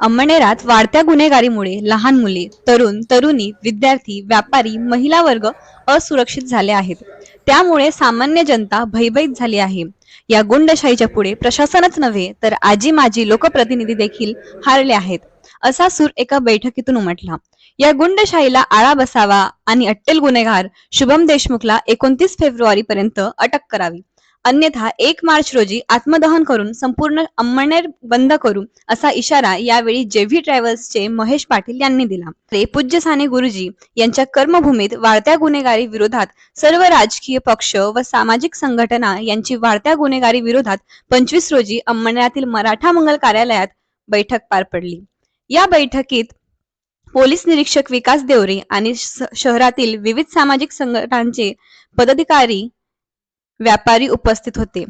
अंमळनेरात वाढत्या गुन्हेगारीमुळे लहान मुले तरुण तरुणी विद्यार्थी व्यापारी महिला वर्ग असुरक्षित झाले आहेत. त्यामुळे सामान्य जनता भयभीत झाली आहे. या गुंडशाहीच्या पुढे प्रशासनच नव्हे तर आजी माजी लोकप्रतिनिधी देखील हारले आहेत असा सूर एका बैठकीतून उमटला. या गुंडशाहीला आळा बसावा आणि अट्टेल गुन्हेगार शुभम देशमुखला एकोणतीस फेब्रुवारी पर्यंत अटक करावी. अन्यथा एक मार्च रोजी आत्मदहन करून संपूर्ण अंमळनेर बंद करू असा इशारा यावेळी जेव्ही ट्रॅव्हल्सचे महेश पाटील यांनी दिला. ते पूज्य साने गुरुजी यांच्या कर्मभूमीत वाढत्या गुन्हेगारी विरोधात सर्व राजकीय पक्ष व सामाजिक संघटना यांची वाढत्या गुन्हेगारी विरोधात पंचवीस रोजी अंमळनेरातील मराठा मंगल कार्यालयात बैठक पार पडली. या बैठकीत पोलीस निरीक्षक विकास देवरे आणि श- शहरातील विविध सामाजिक संघटनांचे पदाधिकारी व्यापारी उपस्थित होते.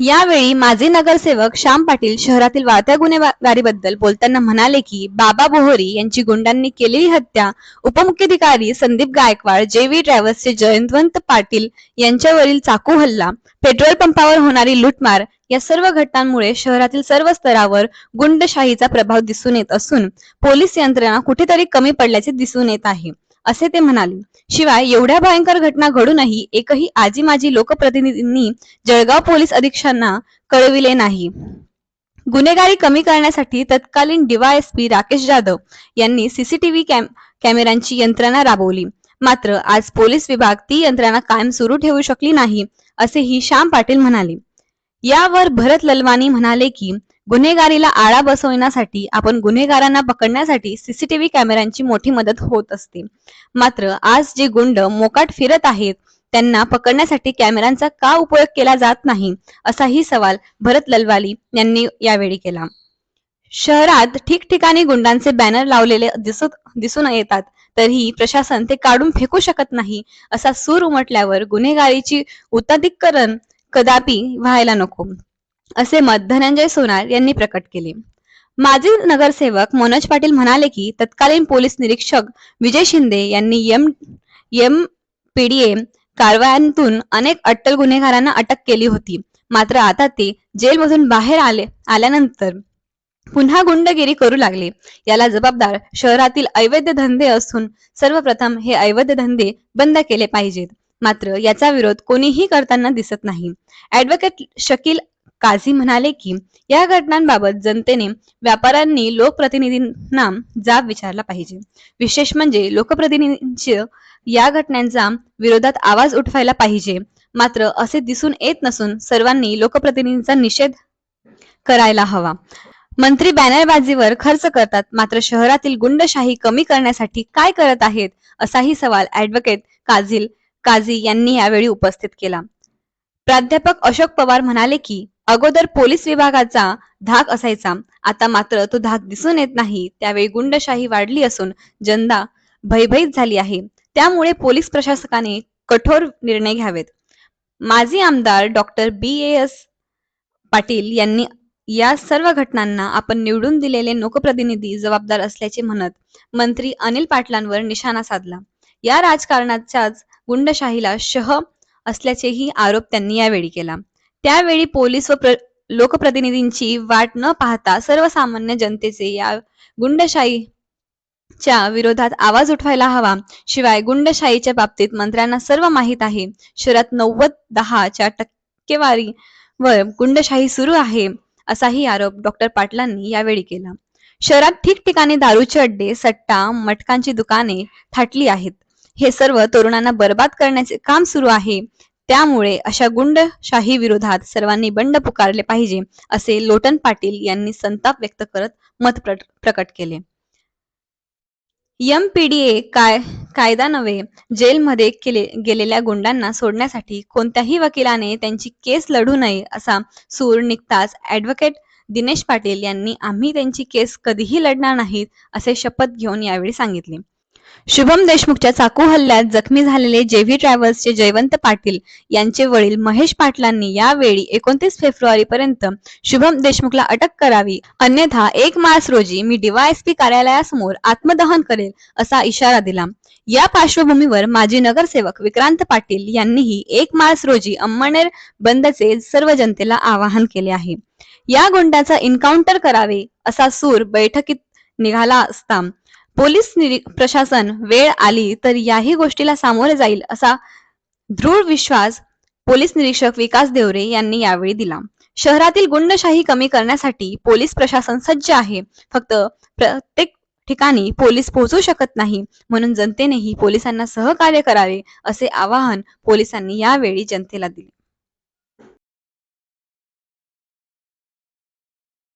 यावेळी माजी नगरसेवक श्याम पाटील शहरातील वाढत्या गुन्हेगारीबद्दल बोलताना म्हणाले की बाबा बोहरी यांची गुंडांनी केलेली हत्या उपमुख्याधिकारी संदीप गायकवाड जेव्ही ट्रॅव्हल्सचे जयंतवंत पाटील यांच्यावरील चाकू हल्ला पेट्रोल पंपावर होणारी लूटमार या सर्व घटनांमुळे शहरातील सर्व स्तरावर गुंडशाहीचा प्रभाव दिसून येत असून पोलीस यंत्रणा कुठेतरी कमी पडल्याचे दिसून येत आहे. असे ते म्हणाले. शिवाय एवढ्या भयंकर घटना घडूनही एकही आजी माजी लोकप्रतिनिधींनी जळगाव पोलीस अधीक्षकांना कळविले नाही. गुन्हेगारी कमी करण्यासाठी तत्कालीन डीवायएसपी राकेश जाधव यांनी सीसीटीव्ही कॅम कॅमेऱ्यांची यंत्रणा राबवली. मात्र आज पोलीस विभाग ती यंत्रणा कायम सुरू ठेवू शकली नाही असेही श्याम पाटील म्हणाले. यावर भरत ललवानी म्हणाले की गुन्हेगारीला आळा बसवण्यासाठी आपण गुन्हेगारांना पकडण्यासाठी सीसीटीव्ही कॅमेऱ्यांची मोठी मदत होत असते. मात्र आज जे गुंड मोकाट फिरत आहेत त्यांना पकडण्यासाठी कॅमेऱ्यांचा का उपयोग केला जात नाही असाही सवाल भरत ललवाली यांनी यावेळी केला. शहरात ठिकठिकाणी गुंडांचे बॅनर लावलेले दिसत दिसून येतात तरीही प्रशासन ते काढून फेकू शकत नाही असा सूर उमटल्यावर गुन्हेगारीची उतादीकरण कदापि व्हायला नको. असे मत धनंजय सोनार यांनी प्रकट केले. माजी नगरसेवक मनोज पाटील म्हणाले की तत्कालीन पोलीस निरीक्षक विजय शिंदे यांनी एम एम पीडीए कारवायांतून अनेक अट्टल गुन्हेगारांना अटक केली होती. मात्र आता ते जेलमधून बाहेर आले आल्यानंतर पुन्हा गुंडगिरी करू लागले. याला जबाबदार शहरातील अवैध धंदे असून सर्वप्रथम हे अवैध धंदे बंद केले पाहिजेत. मात्र याचा विरोध कोणीही करताना दिसत नाही. ऍडव्होकेट शकील काझी म्हणाले की या घटनांबाबत जनतेने व्यापाऱ्यांनी लोकप्रतिनिधींना जाब विचारला पाहिजे. विशेष म्हणजे लोकप्रतिनिधींची या घटनांचा विरोधात आवाज उठवायला पाहिजे. मात्र असे दिसून येत नसून सर्वांनी लोकप्रतिनिधींचा निषेध करायला हवा. मंत्री बॅनरबाजीवर खर्च करतात मात्र शहरातील गुंडशाही कमी करण्यासाठी काय करत आहेत असाही सवाल ऍडव्होकेट काझील काझी यांनी यावेळी उपस्थित केला. प्राध्यापक अशोक पवार म्हणाले की अगोदर पोलीस विभागाचा धाक असायचा. आता मात्र तो धाक दिसून येत नाही. त्यावेळी गुंडशाही वाढली असून जनता भयभीत झाली आहे. त्यामुळे पोलीस प्रशासकाने कठोर निर्णय घ्यावेत. माजी आमदार डॉक्टर बी. एस. पाटील यांनी या सर्व घटनांना आपण निवडून दिलेले लोकप्रतिनिधी जबाबदार असल्याचे म्हणत मंत्री अनिल पाटलांवर निशाणा साधला. या राजकारणाच्याच गुंडशाहीला शह असल्याचेही आरोप त्यांनी यावेळी केला. त्यावेळी पोलीस व प्र- लोकप्रतिनिधींची वाट न पाहता सर्वसामान्य जनतेचे या गुंडशाहीच्या विरोधात आवाज उठवायला हवा. शिवाय गुंडशाहीच्या बाबतीत मंत्र्यांना सर्व माहीत आहे. शहरात नव्वद दहाच्या टक्केवारी वर गुंडशाही सुरू आहे असाही आरोप डॉक्टर पाटलांनी यावेळी केला. शहरात ठिकठिकाणी दारूचे अड्डे सट्टा मटकांची दुकाने थाटली आहेत. हे सर्व तरुणांना बरबाद करण्याचे काम सुरू आहे. त्यामुळे अशा गुंडशाही विरोधात सर्वांनी बंड पुकारले पाहिजे असे लोटन पाटील यांनी संताप व्यक्त करत मत प्रकट केले. एमपीडीए काय कायदा नव्हे जेलमध्ये केले गेलेल्या गुंडांना सोडण्यासाठी कोणत्याही वकिलाने त्यांची केस लढू नये असा सूर निघताच ऍडव्होकेट दिनेश पाटील यांनी आम्ही त्यांची केस कधीही लढणार नाहीत असे शपथ घेऊन यावेळी सांगितले. शुभम देशमुखच्या चाकू हल्ल्यात जखमी झालेले जेव्ही ट्रॅव्हल्सचे जयवंत पाटील यांचे वडील महेश पाटलांनी यावेळी एकोणतीस फेब्रुवारी पर्यंत शुभम देशमुखला अटक करावी. अन्यथा एक मार्च रोजी मी डीवायएसपी कार्यालयासमोर आत्मदहन करेल असा इशारा दिला. या पार्श्वभूमीवर माजी नगरसेवक विक्रांत पाटील यांनीही एक मार्च रोजी अंमळनेर बंदचे सर्व जनतेला आवाहन केले आहे. या गुंडाचा इन्काउंटर करावे असा सूर बैठकीत निघाला असता पोलीस निरी- प्रशासन वेळ आली तर याही गोष्टीला सामोरे जाईल असा दृढ विश्वास पोलीस निरीक्षक विकास देवरे यांनी यावेळी दिला. शहरातील गुंडशाही कमी करण्यासाठी पोलीस प्रशासन सज्ज आहे. फक्त प्रत्येक ठिकाणी पोलीस पोहोचू शकत नाही. म्हणून जनतेनेही पोलिसांना सहकार्य करावे असे आवाहन पोलिसांनी यावेळी जनतेला दिले.